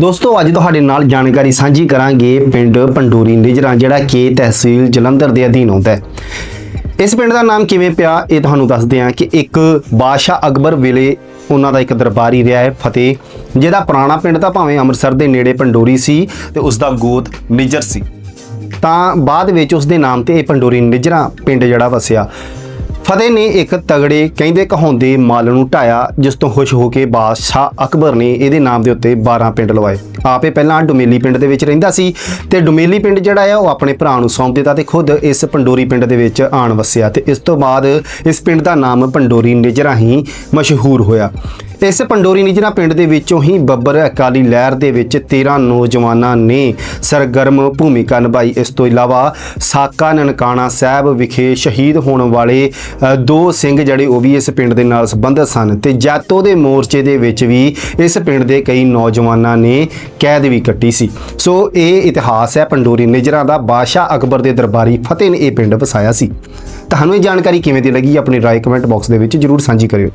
ਦੋਸਤੋ, ਅੱਜ ਤੁਹਾਡੇ ਨਾਲ ਜਾਣਕਾਰੀ ਸਾਂਝੀ ਕਰਾਂਗੇ ਪਿੰਡ ਪੰਡੂਰੀ ਨਿਜਰਾ, ਜਿਹੜਾ ਕਿ ਤਹਿਸੀਲ ਜਲੰਧਰ ਦੇ ਅਧੀਨ ਆਉਂਦਾ ਹੈ। ਇਸ ਪਿੰਡ ਦਾ ਨਾਮ ਕਿਵੇਂ ਪਿਆ, ਇਹ ਤੁਹਾਨੂੰ ਦੱਸਦੇ ਹਾਂ ਕਿ ਇੱਕ ਬਾਦਸ਼ਾਹ ਅਕਬਰ ਵੇਲੇ ਉਹਨਾਂ ਦਾ ਇੱਕ ਦਰਬਾਰੀ ਰਿਹਾ ਹੈ, ਫਤਿਹ, ਜਿਹਦਾ ਪੁਰਾਣਾ ਪਿੰਡ ਤਾਂ ਭਾਵੇਂ ਅੰਮ੍ਰਿਤਸਰ ਦੇ ਨੇੜੇ ਪੰਡੋਰੀ ਸੀ ਤੇ ਉਸ ਦਾ ਗੋਤ ਨਿਜਰ ਸੀ। ਤਾਂ ਬਾਅਦ ਵਿੱਚ ਉਸ ਦੇ ਨਾਮ ਤੇ ਇਹ ਪੰਡੋਰੀ ਨਿਜਰਾ ਪਿੰਡ ਜਿਹੜਾ ਵਸਿਆ। ਫਤਿਹ ਨੇ ਇੱਕ ਤਗੜੇ ਕਹਿੰਦੇ ਕਹਾਉਂਦੇ ਮਾਲ ਨੂੰ ਢਾਇਆ, ਜਿਸ ਤੋਂ ਖੁਸ਼ ਹੋ ਕੇ ਬਾਦਸ਼ਾਹ ਅਕਬਰ ਨੇ ਇਹਦੇ ਨਾਮ ਦੇ ਉੱਤੇ 12 ਪਿੰਡ ਲਵਾਏ। ਆਪੇ ਪਹਿਲਾਂ ਡੁਮੇਲੀ ਪਿੰਡ ਦੇ ਵਿੱਚ ਰਹਿੰਦਾ ਸੀ ਤੇ ਡੁਮੇਲੀ ਪਿੰਡ ਜਿਹੜਾ ਆ, ਉਹ ਆਪਣੇ ਭਰਾ ਨੂੰ ਸੌਂਪ ਦਿੱਤਾ ਤੇ ਖੁਦ ਇਸ ਪੰਡੋਰੀ ਪਿੰਡ ਦੇ ਵਿੱਚ ਆਣ ਵਸਿਆ ਤੇ ਇਸ ਤੋਂ ਬਾਅਦ ਇਸ ਪਿੰਡ ਦਾ ਨਾਮ ਪੰਡੋਰੀ ਨਿਜਰਾ ਹੀ ਮਸ਼ਹੂਰ ਹੋਇਆ। ਇਸ ਪੰਡੋਰੀ ਨਿਜਰਾ ਪਿੰਡ ਦੇ ਵਿੱਚੋਂ ਹੀ ਬੱਬਰ ਅਕਾਲੀ ਲਹਿਰ ਦੇ ਵਿੱਚ 13 ਨੌਜਵਾਨਾਂ ਨੇ ਸਰਗਰਮ ਭੂਮਿਕਾ ਨਿਭਾਈ। ਇਸ ਤੋਂ ਇਲਾਵਾ ਸਾਕਾ ਨਨਕਾਣਾ ਸਾਹਿਬ ਵਿਖੇ ਸ਼ਹੀਦ ਹੋਣ ਵਾਲੇ ਦੋ ਸਿੰਘ ਜਿਹੜੇ ਉਹ ਵੀ ਇਸ ਪਿੰਡ ਦੇ ਨਾਲ ਸੰਬੰਧਿਤ ਸਨ ਤੇ ਜਾਤੋ ਦੇ ਮੋਰਚੇ ਦੇ ਵਿੱਚ ਵੀ ਇਸ ਪਿੰਡ ਦੇ ਕਈ ਨੌਜਵਾਨਾਂ ਨੇ ਕੈਦ ਵੀ ਕੱਟੀ ਸੀ। ਸੋ ਇਹ ਇਤਿਹਾਸ ਹੈ ਪੰਡੋਰੀ ਨਿਜਰਾ ਦਾ। ਬਾਦਸ਼ਾਹ ਅਕਬਰ ਦੇ ਦਰਬਾਰੀ ਫਤਿਹ ਨੇ ਇਹ ਪਿੰਡ ਵਸਾਇਆ ਸੀ। ਤੁਹਾਨੂੰ ਇਹ ਜਾਣਕਾਰੀ ਕਿਵੇਂ ਦੀ ਲੱਗੀ? ਆਪਣੀ ਰਾਏ ਕਮੈਂਟ ਬਾਕਸ ਦੇ ਵਿੱਚ ਜਰੂਰ ਸਾਂਝੀ ਕਰਿਓ।